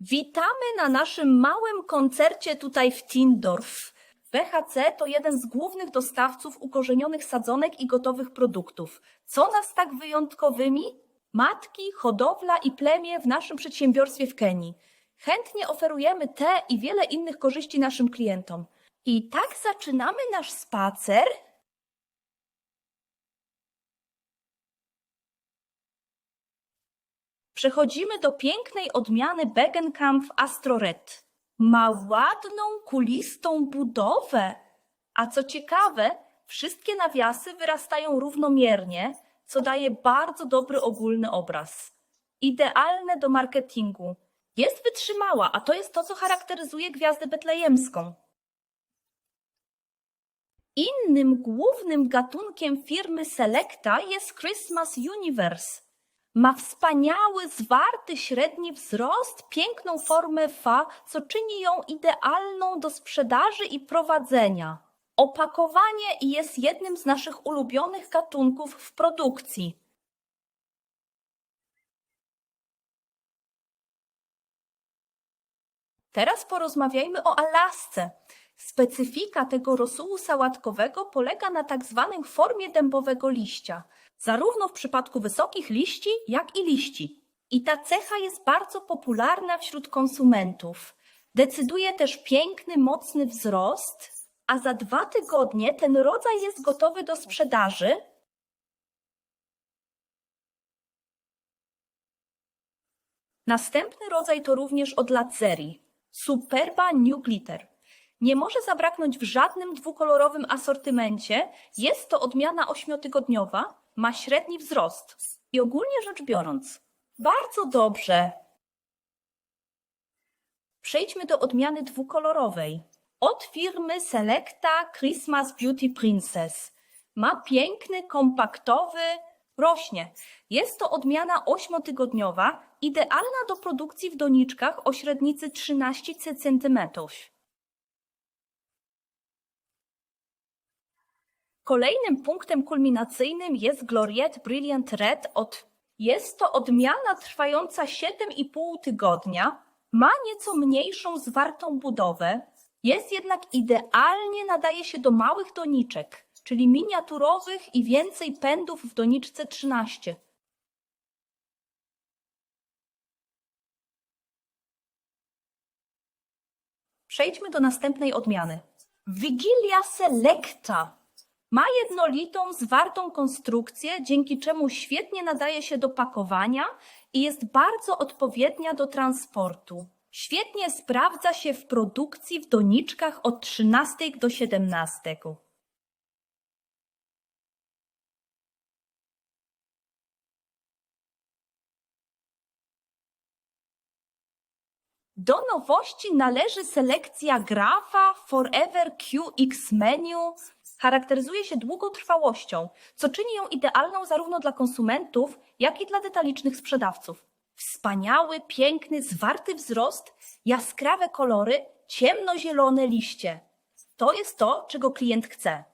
Witamy na naszym małym koncercie tutaj w Tindorf. BHC to jeden z głównych dostawców ukorzenionych sadzonek i gotowych produktów. Co nas tak wyjątkowymi? Matki, hodowla i plemię w naszym przedsiębiorstwie w Kenii. Chętnie oferujemy te i wiele innych korzyści naszym klientom. I tak zaczynamy nasz spacer. Przechodzimy do pięknej odmiany Begenkamp Astroret. Ma ładną, kulistą budowę. A co ciekawe, wszystkie nawiasy wyrastają równomiernie, co daje bardzo dobry ogólny obraz. Idealne do marketingu. Jest wytrzymała, a to jest to, co charakteryzuje gwiazdę betlejemską. Innym głównym gatunkiem firmy Selecta jest Christmas Universe. Ma wspaniały, zwarty średni wzrost, piękną formę fa, co czyni ją idealną do sprzedaży i prowadzenia. Opakowanie jest jednym z naszych ulubionych gatunków w produkcji. Teraz porozmawiajmy o Alasce. Specyfika tego rosół sałatkowego polega na tak zwanej formie dębowego liścia, zarówno w przypadku wysokich liści, jak i liści. I ta cecha jest bardzo popularna wśród konsumentów. Decyduje też piękny, mocny wzrost, a za dwa tygodnie ten rodzaj jest gotowy do sprzedaży. Następny rodzaj to również od Lazeri. Superba New Glitter. Nie może zabraknąć w żadnym dwukolorowym asortymencie. Jest to odmiana ośmiotygodniowa, ma średni wzrost. I ogólnie rzecz biorąc, bardzo dobrze. Przejdźmy do odmiany dwukolorowej. Od firmy Selecta Christmas Beauty Princess. Ma piękny, kompaktowy, rośnie. Jest to odmiana ośmiotygodniowa, idealna do produkcji w doniczkach o średnicy 13 cm. Kolejnym punktem kulminacyjnym jest Gloriette Brilliant Red od jest to odmiana trwająca 7,5 tygodnia, ma nieco mniejszą zwartą budowę, jest jednak idealnie nadaje się do małych doniczek, czyli miniaturowych i więcej pędów w doniczce 13. Przejdźmy do następnej odmiany. Vigilia Selecta ma jednolitą, zwartą konstrukcję, dzięki czemu świetnie nadaje się do pakowania i jest bardzo odpowiednia do transportu. Świetnie sprawdza się w produkcji w doniczkach od 13 do 17. Do nowości należy selekcja Grafa Forever QX Menu. Charakteryzuje się długotrwałością, co czyni ją idealną zarówno dla konsumentów, jak i dla detalicznych sprzedawców. Wspaniały, piękny, zwarty wzrost, jaskrawe kolory, ciemnozielone liście. To jest to, czego klient chce.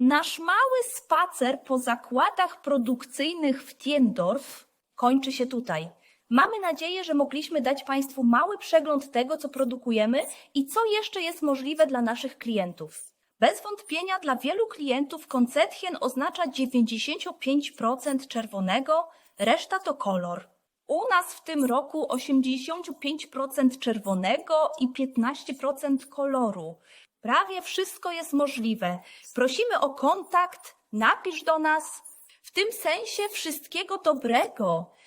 Nasz mały spacer po zakładach produkcyjnych w Tiendorf kończy się tutaj. Mamy nadzieję, że mogliśmy dać Państwu mały przegląd tego, co produkujemy i co jeszcze jest możliwe dla naszych klientów. Bez wątpienia dla wielu klientów koncetchen oznacza 95% czerwonego, reszta to kolor. U nas w tym roku 85% czerwonego i 15% koloru. Prawie wszystko jest możliwe. Prosimy o kontakt, napisz do nas. W tym sensie wszystkiego dobrego.